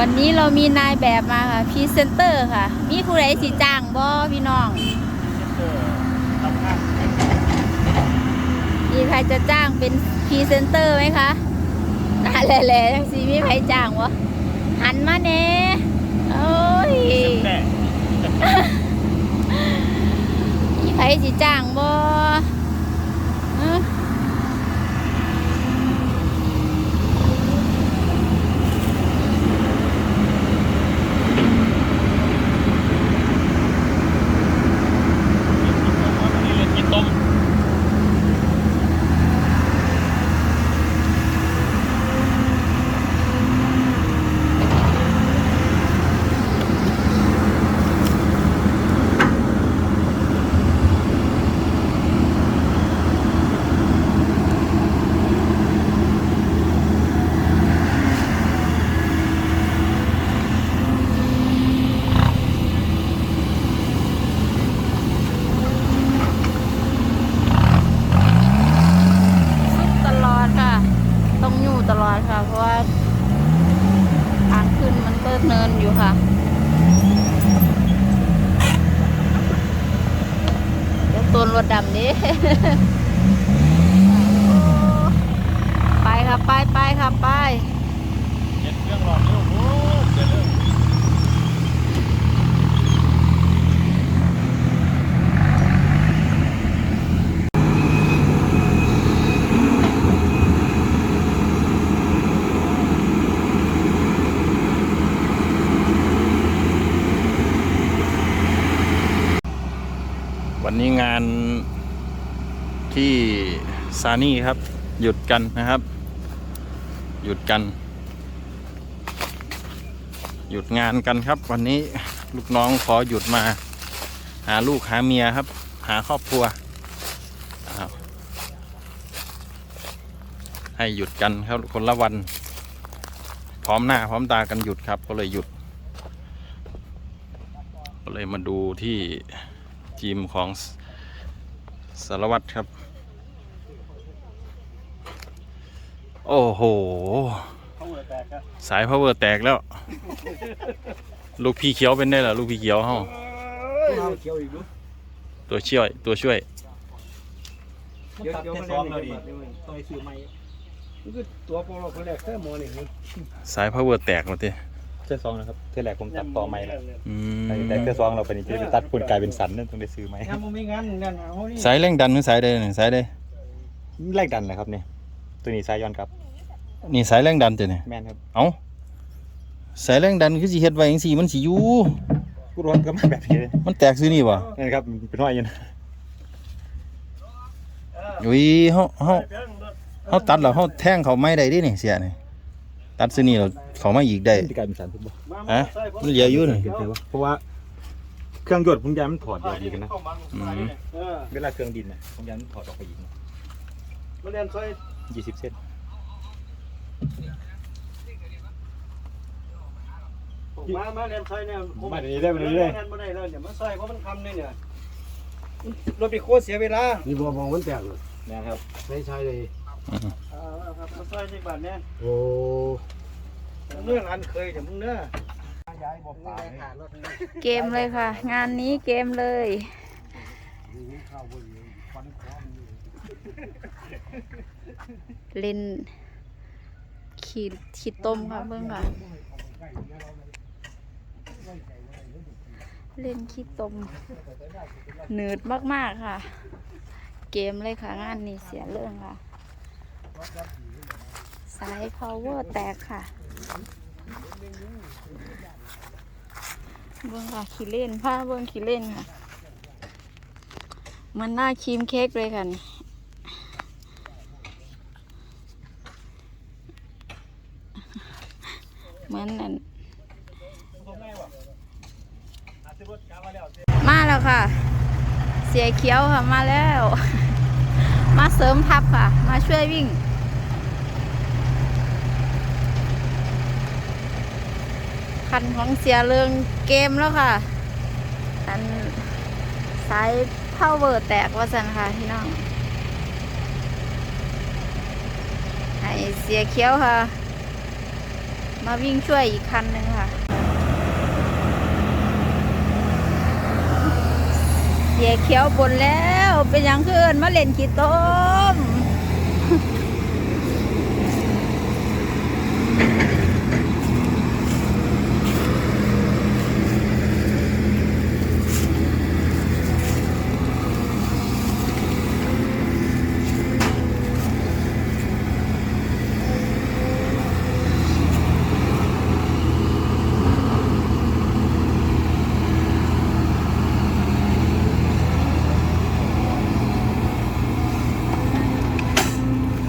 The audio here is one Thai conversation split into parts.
วันนี้เรามีนายแบบมาค่ะพรีเซนเตอร์ค่ะ มีผู้ใดสิจ้างบ่พี่น้องมีใครจะจ้างเป็นพรีเซนเตอร์ไหมคะน่าแหล่ๆจังสิมีใครจ้างวะหันมาเน่โอ้ยมีใครสิจ้างบ่ฮะ กินต้ม ซุกตลอดค่ะ ต้องอยู่ตลอดค่ะ เพราะว่าทางขึ้นมันก็เนินอยู่ค่ะ เดี๋ยวตัว รถดำนี้ไปค่ะไปไปค่ะไปเย็นเครื่องรอนนี่โอ้โหเดี๋ยวเริ่มวันนี้งาน ที่ซานี่ครับ หยุดกันนะครับ หยุดกัน หยุดงานกันครับ วันนี้ลูกน้องขอหยุดมา หาลูกหาเมียครับ หาครอบครัวให้หยุดกันครับคนละวัน พร้อมหน้าพร้อมตากันหยุดครับ ก็เลยหยุด ก็เลยมาดูที่ทีมของ สารวัตรครับ โอ้โห สายพาวเวอร์แตกแล้ว ลูกพี่เขียวเป็นได้เหรอลูกพี่เขียวเฮาเอาตัวช่วยตัวช่วยเดี๋ยวเดี๋ยวมันซ้อมเราดิต้องไปซื้อใหม่นี่คือตัวโปรโลคนแรกแค่โมนี่นี่สายพาวเวอร์แตกมาที เสื้อซองนะครับเสื้อแหลกผมตัดต่อไม้แล้วอืมแต่เสื้อซองเราไปนี่จะไปตัดพุ่นกลายเป็นสันนั่นต้องได้ซื้อไหมถ้ามันไม่งั้นนั่นเอานี่สายแรงดันหรือสายใดนี่สายใดแรกดันเลยครับเนี่ยตัวนี้สายย้อนครับ นี่สายแรงดันตัวนี่แม่นครับเอ้าสายแรงดันคือสิเฮ็ดไว้จังซี่มันสิอยู่กูรวมก็มาแบบนี้เลยมันแตกซื่อนี่บ่นี่นะครับมันเป็นห้อยอยันอุ้ยเฮาเฮาเฮาตัดแล้วเฮาแทงเขาไม้ได้เดินี่เสียนี่ ตัดซื่อนี่แล้วเขามาอีกได้มันจะกลายเป็นสันทุกบ่ฮะมันเหลืออยู่นี่เห็นไหมวะเพราะว่าเครื่องยนต์ผมยางมันถอดออกอีกนะอืมเออเวลาเครื่องดินนะผมยางมันถอดออกไปอีกมาเรียนซอยยี่สิบเส้นมามาเรียนซอยเนี่ยมาเดี๋ยวนี้ได้มาเรื่อยเรียนมาได้แล้วเนี่ยมาซอยเพราะมันคำเนี่ยเนี่ยรถไปโคตรเสียเวลานี่บัวมองมันแตกเลยๆนะครับไม่ใช่เลย อืมอ่าครับมาซอยที่บ้านเนี่ยโอ้เรื่องอันเคยแต่มึงเน้อย้ายบ่อปลาเลยเกมเลยค่ะ งานนี้เกมเลยเล่นขีดขีดต้มค่ะเบิ่งค่ะเล่นขี้ตมหนืดมาก ๆ ค่ะ เกมเลยค่ะ งานนี้เสียเรื่องค่ะ สาย power แตกค่ะเบิ้งค่ะขี้เล่นผ้าเบิ้งขี้เล่นค่ะ มันหน่าครีมเค้กเลยค่ะนี่เหมือนนั่นมาแล้วค่ะ เสียเขียวค่ะ มาแล้ว มาเสริมทัพค่ะ มาช่วยวิ่ง คันของเสียเรืองเกมแล้วค่ะ อันสายเท่าเวอร์แตกว่าสันค่ะพี่น้องให้เสียเขียวค่ะ มาวิ่งช่วยอีกคันหนึ่งค่ะ เสี ยเขียวบนแล้ว เป็นยังคือเอินมาเล่นขี้ต้ม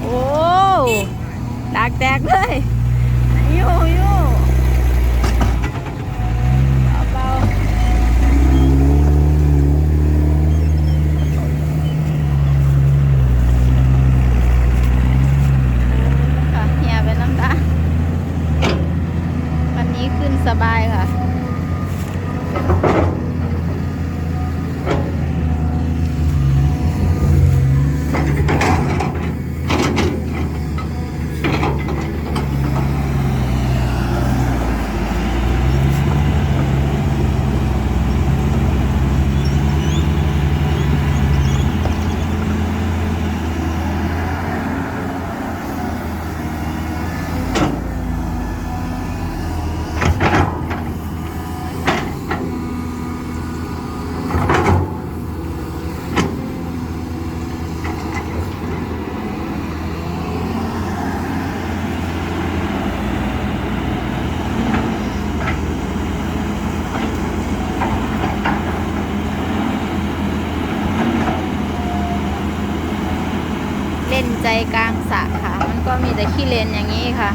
โอ้ากแตกเลยอยู่อยู่าๆค่ะเฮียเป็นน้ำตาลวันนี้ขึ้นสบายค่ะ เล่นใจกลางสระค่ะ มัน ก็มีแต่ขี้เลนอย่างนี้ค่ะ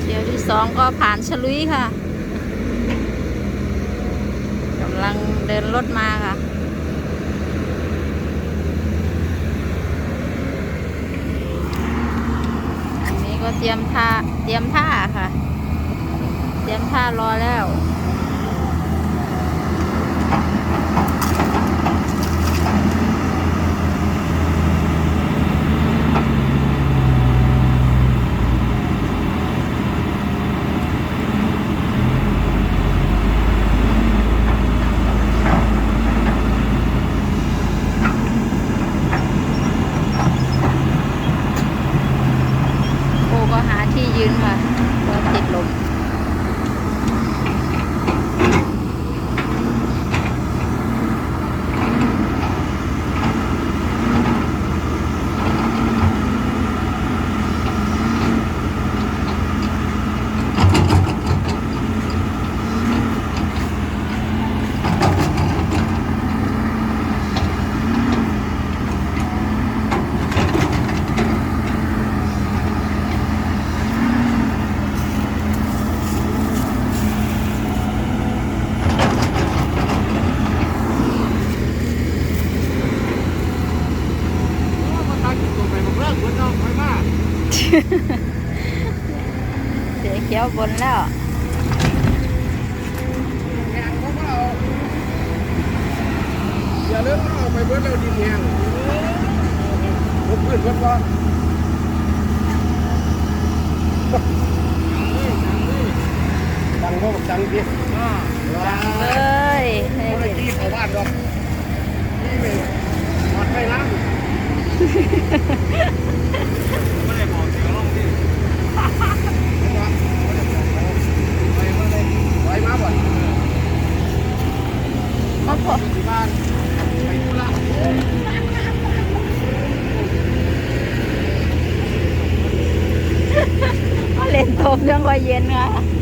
เที่ยวที่สองก็ผ่านฉลุยค่ะกำลังเดินรถมาค่ะอันนี้ก็เตรียมท่า เตรียมท่าค่ะ เตรียมท่ารอแล้ว ยืนค่ะกลัวติดลม เบิดเราดินแห้งพบพื้นเดว่าดังพ่อบอกดังดิว้าเอ้ยให้คนที่เข้บ้านดอกที่เป็นหอดไฟล้าง เย็นค่ะ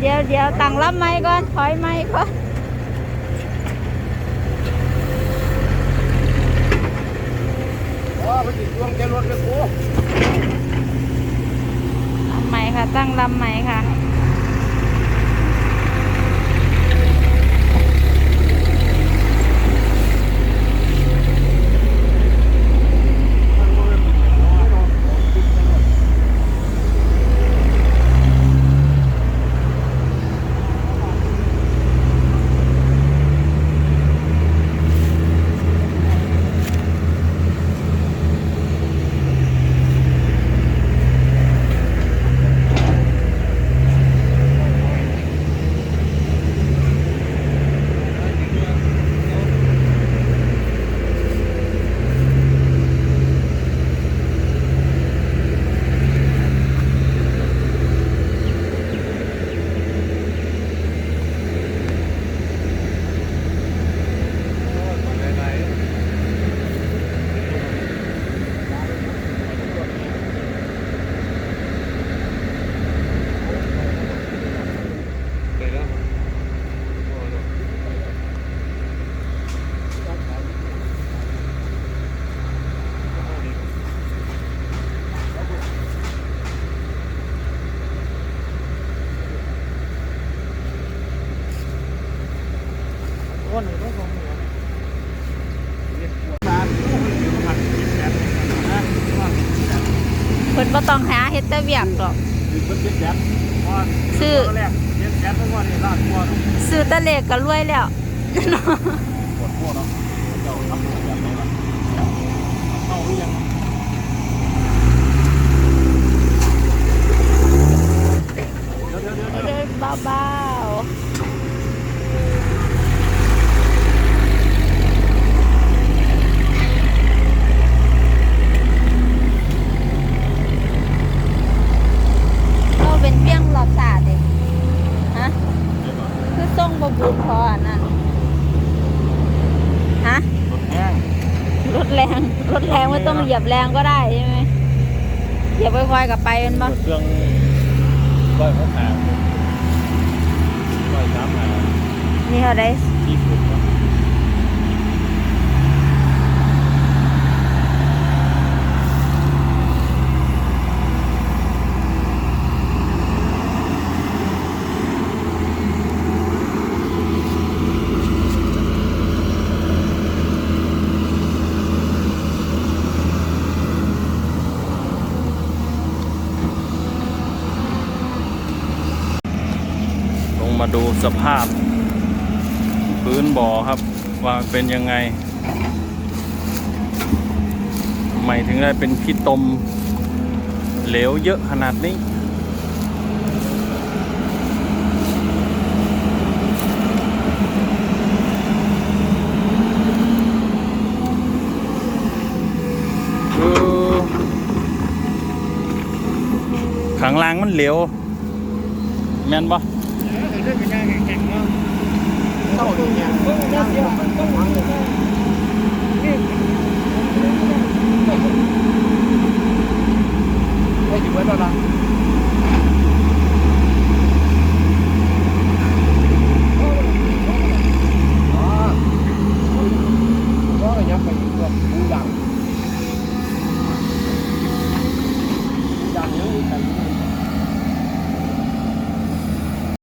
เดี๋ยวเดี๋ยวเดี๋ยวตั้งรับไม้ก่อนถอยไม้ก่อนไปติดดวงแกรถเลยกูลำใหม่ค่ะ ตั้งลำใหม่ค่ะ เพิ่นบ่ ต้องหาเฮ็ดแต่เวียกหรอกคือคนเจ็ดแสนว่าซื้อตอนแรกเจ็ดแสนเมื่อวานนี่ลาดกว่าซื้อแตะเลขก็รวยแล้ว ปวดหัวเนาะเจ้าทำแบบไหนวะเข้าหรือยัง เดี๋ยวเดี๋ยวเดี๋ยวเดี๋ยว เดินเบาๆเราเป็นเพียงหลอดสาดเองฮะ คือส่งบบูนพออันนั้นฮะรถแห้งรถแรงรถแรงไม่ต้องเหยียบแรงก็ได้ใช่ไหมเหยียบค่อยๆกับไปมันบ่เครื่องร้อยหกหาร้อยสามหานี่เขาได้ที่สุด ลงมาดู สภาพ พื้นบ่อครับว่าเป็นยังไงทำไมถึงได้เป็นขี้ตมเหลวเยอะขนาดนี้คือขังล่างมันเหลวแม่นปะ Một.